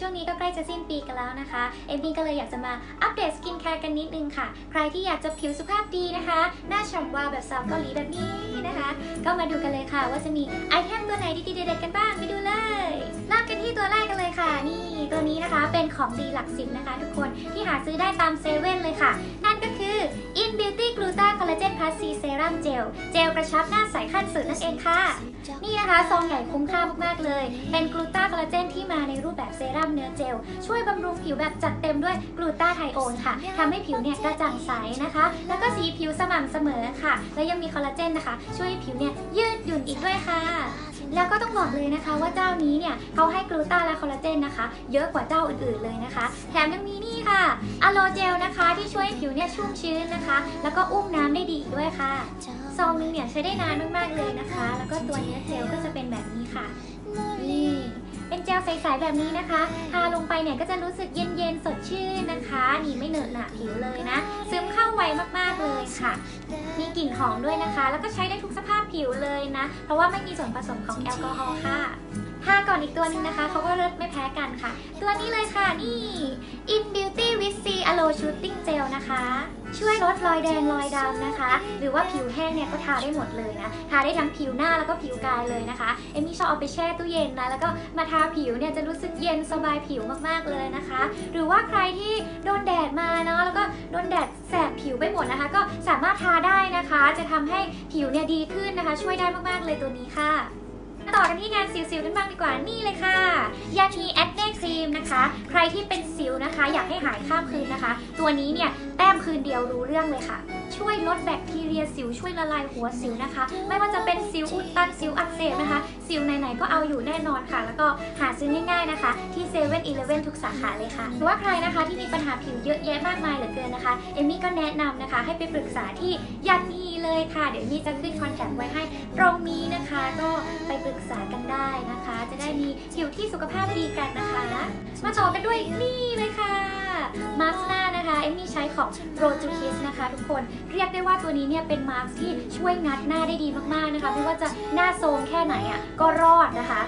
ช่วงนี้ก็ใกล้จะสิ้นปีกันแล้วนะคะเอมมี่ก็เลยอยากจะมาอัปเดตสกินแคร์กันนิดนึงค่ะ ใครที่อยากจะผิวสุขภาพดีนะคะ หน้าฉ่ำวาวแบบสาวเกาหลีแบบนี้นะคะ ก็มาดูกันเลยค่ะ ว่าจะมีไอเทมตัวไหนดีๆเด็ดๆกันบ้างไปดูเลยเริ่มกันที่ตัวแรกกันเลยค่ะ นี่ตัวนี้นะคะเป็นของดีหลักสิบนะคะ ทุกคนที่หาซื้อได้ตามเซเว่นเลยค่ะ นั่นก็คือ In Beauty Gluta Collagen Plus C Serum Gel เจลกระชับหน้า ขั้นสุดนั่นเองค่ะ นี่นะคะซองใหญ่คุ้มค่ามากๆเลย เป็นกลูตาคอลลาเจนที่มาในรูปแบบเซรั่มเนื้อเจล ช่วยบำรุงผิวแบบจัดเต็มด้วยกลูตาไทโอนค่ะทำให้ผิวเนี่ยกระจ่างใสนะคะ แล้วก็สีผิวสม่ำเสมอค่ะ และยังมีคอลลาเจนนะคะ ช่วยให้ผิวเนี่ยยืดหยุ่นอีกด้วยค่ะ แล้วก็ต้องบอกเลยนะคะว่าเจ้านี้เนี่ยเขาให้กลูตาและคอลลาเจนนะคะ เยอะกว่าเจ้าอื่นๆเลยนะคะ แถมยังมีนี่ค่ะอะโลเจลนะคะที่ช่วยให้ผิวเนี่ยชุ่มชื้นนะคะ แล้วก็อุ้มน้ำได้ดีอีกด้วยค่ะซองนึงเนี่ยใช้ได้นานมากๆเลยนะคะ แล้วก็ตัวเนื้อเจลก็จะเป็นแบบนี้ค่ะนี่เป็นเจลใสๆแบบนี้นะคะ ทาลงไปเนี่ยก็จะรู้สึกเย็นๆ สดชื่นนะคะ นี่ไม่เหนอะหนะผิวเลยนะ ซึมเข้าไวมากๆเลยค่ะ กลิ่นหอมด้วยนะคะ แล้วก็ใช้ได้ทุกสภาพผิวเลยนะ เพราะว่าไม่มีส่วนผสมของแอลกอฮอล์ค่ะทาก่อนอีกตัวหนึงนะคะเขาก็เลิศไม่แพ้กันค่ะ ตัวนี้เลยค่ะนี่ In Beauty with C Aloe Shooting Gel นะคะ ช่วยลดรอยแดงรอยดำนะคะ หรือว่าผิวแห้งเนี่ยก็ทาได้หมดเลยนะ ทาได้ทั้งผิวหน้าแล้วก็ผิวกายเลยนะคะ เอมมี่ชอบเอาไปแช่ตู้เย็นนะ แล้วก็มาทาผิวเนี่ยจะรู้สึกเย็นสบายผิวมากๆเลยนะคะ หรือว่าใครที่โดนแดดมาเนาะแล้วก็โดนแดดแสบผิวไปหมดนะคะ ก็สามารถทาได้นะคะ จะทำให้ผิวเนี่ยดีขึ้นนะคะ ช่วยได้มากๆเลยตัวนี้ค่ะ ต่อกันที่งานสิวๆกันบ้างดีกว่านี่เลยค่ะ ยานีแอคเน่ครีมนะคะ ใครที่เป็นสิวนะคะ อยากให้หายข้ามคืนนะคะ ตัวนี้เนี่ยแต้มคืนเดียวรู้เรื่องเลยค่ะ ช่วยลดแบคทีเรียสิวช่วยละลายหัวสิวนะคะ ไม่ว่าจะเป็นสิวอุดตันสิวอักเสบนะคะ สิวไหนๆก็เอาอยู่แน่นอนค่ะ แล้วก็หาซื้อง่ายๆนะคะ ที่เซเว่นอีเลฟเว่นทุกสาขาเลยค่ะหรือว่าใครนะคะที่มีปัญหาผิวเยอะแยะมากมายเหลือเกินนะคะ เอมมี่ก็แนะนำนะคะ ให้ไปปรึกษาที่ยานี เลยค่ะ เดี๋ยวมี่จะขึ้นคอนแทคไว้ให้ตรงนี้นะคะ ก็ไปปรึกษากันได้นะคะ จะได้มีผิวที่สุขภาพดีกันนะคะ มาต่อกันด้วยนี่เลยค่ะมาสก์หน้านะคะเอมมี่ใช้ของ r o j u Kiss นะคะทุกคนเรียกได้ว่าตัวนี้เนี่ยเป็นมาสก์ที่ช่วยงัดหน้าได้ดีมากๆนะคะไม่ว่าจะหน้าโทรมแค่ไหนอะก็รอดนะคะ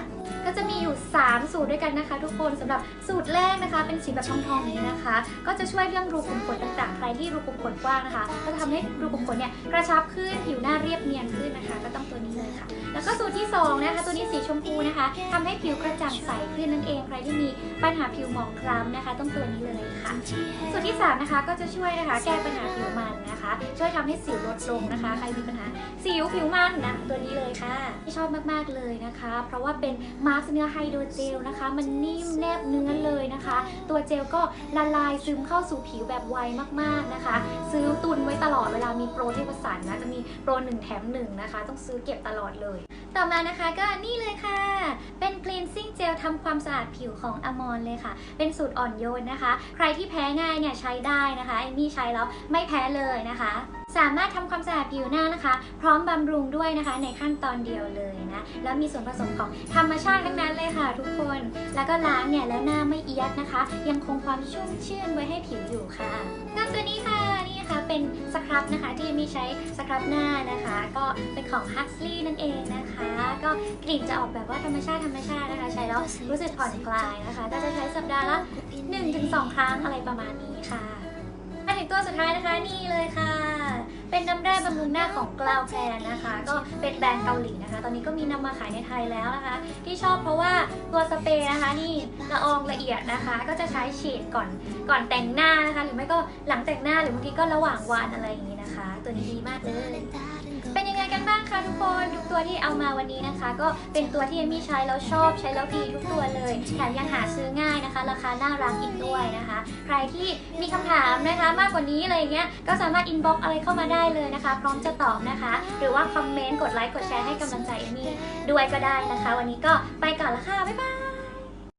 ก็จะมีอยู่ 3 สูตรด้วยกันนะคะ ทุกคนสำหรับสูตรแรกนะคะ เป็นสีแบบทองๆนี้นะคะ ก็จะช่วยเรื่องรูขุมขนต่างๆ ใครที่รูขุมขนกว้างนะคะ ก็จะทำให้รูขุมขนเนี่ยกระชับขึ้นผิวหน้าเรียบเนียนขึ้นนะคะ ก็ต้องตัวนี้เลยค่ะ แล้วก็สูตรที่สองนะคะตัวนี้สีชมพูนะคะทำให้ผิวกระจ่างใสขึ้นนั่นเอง ใครที่มีปัญหาผิวหมองคล้ำนะคะ ต้องตัวนี้เลยค่ะสูตรที่3นะคะก็จะช่วยนะคะแก้ปัญหาผิวมันนะคะ ช่วยทำให้สิวลดลงนะคะ ใครมีปัญหาสิวผิวมันนะตัวนี้เลยค่ะที่ชอบมากๆเลยนะคะ เพราะว่าเป็นมาร์กเนื้อไฮโดรเจลนะคะ มันนิ่มแนบเนื้อเลยนะคะ ตัวเจลก็ละลายซึมเข้าสู่ผิวแบบไวมากๆนะคะ ซื้อตุนไว้ตลอดเวลามีโปรที่วสันนะจะมีโปร1แถม1นะคะ ต้องซื้อเก็บตลอดเลย ต่อมานะคะก็นี่เลยค่ะ เป็น cleansing gel ทำความสะอาดผิวของอมอนเลยค่ะ เป็นสูตรอ่อนโยนนะคะ ใครที่แพ้ง่ายเนี่ยใช้ได้นะคะเอมี่ใช้แล้วไม่แพ้เลยนะคะสามารถทำความสะอาดผิวหน้านะคะ พร้อมบำรุงด้วยนะคะ ในขั้นตอนเดียวเลยนะแล้วมีส่วนผสมของธรรมชาติทั้งนั้นเลยค่ะ ทุกคน แล้วก็ล้างเนี่ยแล้วหน้าไม่เอียดนะคะ ยังคงความชุ่มชื่นไว้ให้ผิวอยู่ค่ะก็ตัวนี้ค่ะนี่ค่ะเป็นสครับนะคะที่มมี่ใช้สครับหน้านะคะ ก็เป็นของ Huxley นั่นเองนะคะ ก็กลิ่นจะออกแบบว่าธรรมชาติธรรมชาตินะคะ ใช้แล้วรู้สึกผ่อนคลายนะคะก็จะใช้สัปดาห์ละ 1-2 ครั้งอะไรประมาณนี้ค่ะมาถึงตัวสุดท้ายนะคะนี่เลยค่ะ เป็นน้ำแร่บำรุงหน้าของกลาวแพนนะคะ ก็เป็นแบรนด์เกาหลีนะคะ ตอนนี้ก็มีนำมาขายในไทยแล้วนะคะ ที่ชอบเพราะว่าตัวสเปรย์นะคะนี่ละอองละเอียดนะคะ ก็จะใช้ฉีดก่อนก่อนแต่งหน้านะคะ หรือไม่ก็หลังแต่งหน้าหรือบางทีก็ระหว่างวันอะไรอย่างนี้นะคะ ตัวนี้ดีมากเลยเป็นยังไงกันบ้างคะทุกคนทุกตัวที่เอามาวันนี้นะคะ ก็เป็นตัวที่เอมี่ใช้แล้วชอบใช้แล้วดีทุกตัวเลยแถมยังหาซื้อง่ายนะคะ ราคาน่ารักอีกด้วยนะคะ ใครที่มีคำถามนะคะ มากกว่านี้อะไรอย่างเงี้ยก็สามารถอินบ็อกอะไรเข้ามาได้เลยนะคะ พร้อมจะตอบนะคะ หรือว่าคอมเมนต์กดไลค์กดแชร์ให้กำลังใจเอมมี่ด้วยก็ได้นะคะ วันนี้ก็ไปก่อนละค่ะบ๊ายบาย